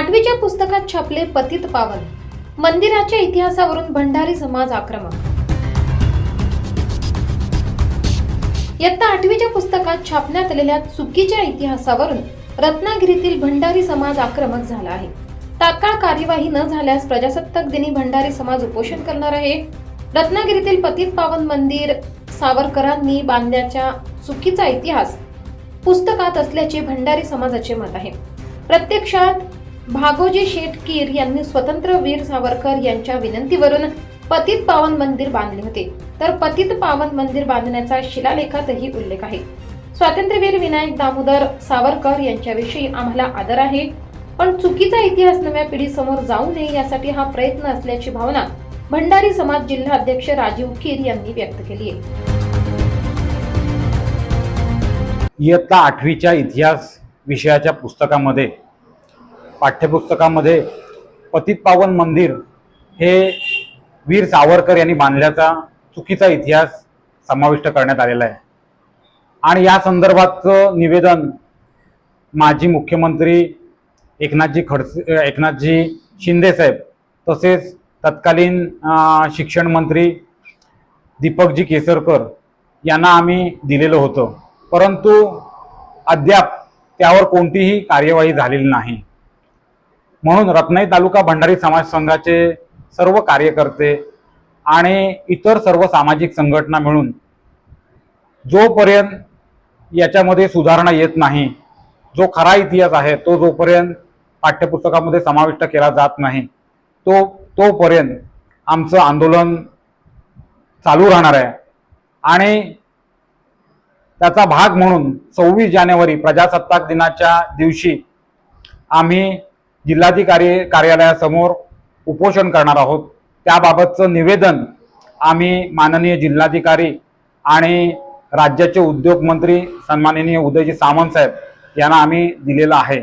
आठवीच्या पुस्तकात छापले पतित पावन. मंदिराच्या इतिहासावरून भंडारी समाज आक्रमक. इयत्ता आठवीच्या पुस्तकात छापण्यात आलेल्या चुकीच्या इतिहासावरून रत्नागिरीतील भंडारी समाज आक्रमक झाला आहे. तात्काळ कार्यवाही न झाल्यास प्रजासत्ताक दिनी भंडारी समाज उपोषण करणार आहे. रत्नागिरीतील पतित पावन मंदिर सावरकरांनी बांधण्याच्या चुकीचा इतिहास पुस्तकात असल्याचे भंडारी समाजाचे मत आहे. प्रत्यक्षात भागोजी शेटकीर यांनी स्वतंत्र वीर सावरकर यांच्या विनंतीवरून पतित पावन मंदिर बांधले होते. तर पतित पावन मंदिर बांधण्याचा शिलालेखातही उल्लेख आहे. स्वातंत्र्यवीर विनायक दामोदर सावरकर यांच्याविषयी आम्हाला आदर आहे. पण चुकीचा इतिहास नव्या पिढीसमोर जाऊ नये यासाठी हा प्रयत्न असल्याची भावना भंडारी समाज जिल्हा अध्यक्ष राजीव कीर यांनी व्यक्त केली आहे. इयत्ता आठवीच्या इतिहास विषयाच्या पुस्तकामध्ये पाठ्यपुस्तकामध्ये पतित पावन मंदिर हे वीर सावरकर यांनी बांधल्याचा चुकीचा इतिहास समाविष्ट करण्यात आलेला आहे. आणि या संदर्भातचं निवेदन माजी मुख्यमंत्री एकनाथजी खडसे एकनाथजी शिंदेसाहेब तसेच तत्कालीन शिक्षण मंत्री दीपकजी केसरकर यांना आम्ही दिलेलं होतं. परंतु अद्याप त्यावर कोणतीही कार्यवाही झालेली नाही. म्हणून रत्नाई तालुका भंडारी समाज संघाचे सर्व कार्यकर्ते आणि इतर सर्व सामाजिक संघटना मिळून जोपर्यंत याच्यामध्ये सुधारणा येत नाही जो खरा इतिहास आहे तो जोपर्यंत पाठ्यपुस्तकामध्ये समाविष्ट केला जात नाही तो तोपर्यंत आमचं आंदोलन चालू राहणार आहे. आणि त्याचा भाग म्हणून सव्वीस जानेवारी प्रजासत्ताक दिनाच्या दिवशी आम्ही जिल्हाधिकारी कार्यालयासमोर उपोषण करणार आहोत. त्याबाबतचं निवेदन आम्ही माननीय जिल्हाधिकारी आणि राज्याचे उद्योगमंत्री सन्माननीय उदयजी सामंत साहेब यांना आम्ही दिलेलं आहे.